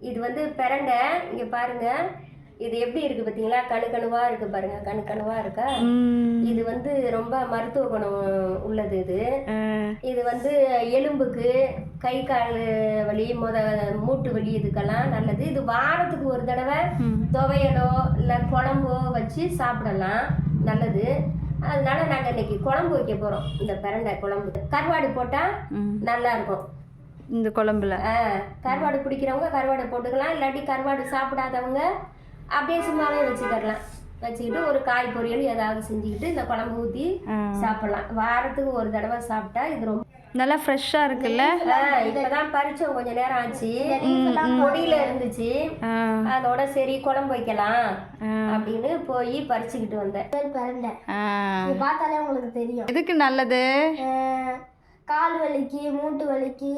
இது வந்து பிரண்டை. இங்க பாருங்க. இது எப்படி இருக்கு பார்த்தீங்களா கணு கணுவா இருக்கு பாருங்க. கணு கணுவா இருக்கா. இது வந்து ரொம்ப மருத்துவ குணம் உள்ளது இது. இது வந்து எலும்புக்கு கை கால் வலி முத மூட்டு வலி இதுக்கெல்லாம் நல்லது. இது வாரத்துக்கு ஒரு தடவை. துவையலோ இல்லை குழம்போ வச்சு சாப்பிடலாம். நல்லது. அதனால நாங்கள் இன்னைக்கு குழம்பு வைக்க போகிறோம் இந்த பிரண்டை குழம்பு. கருவாடு போட்டால். நல்லா இருக்கும். இந்த குழம்புல. ஆ, கருவாடு பிடிக்கிறவங்க கருவாடை போட்டுக்கலாம் இல்லாட்டி கருவாடு சாப்பிடாதவங்க அப்படியே சும்மாவே வச்சுக்கிடலாம் வச்சுக்கிட்டு ஒரு காய் பொரியல் ஏதாவது செஞ்சுக்கிட்டு இந்த குழம்பு ஊற்றி. சாப்பிடலாம். வாரத்துக்கு ஒரு தடவை சாப்பிட்டா இது ரொம்ப நல்லா ஃப்ரெஷ்ஷாக இருக்குல்ல? இப்பதான் பறிச்சோம் கொஞ்ச நேரம் ஆச்சு. பொடியில இருந்துச்சு. அதோட சரி குழம்பு வைக்கலாம். அப்படின்னு போய் பறிச்சுக்கிட்டு வந்தேன். பார்த்தாலே உங்களுக்கு தெரியும். எதுக்கு நல்லது? கால் வலிக்கு மூட்டு வலிக்கு.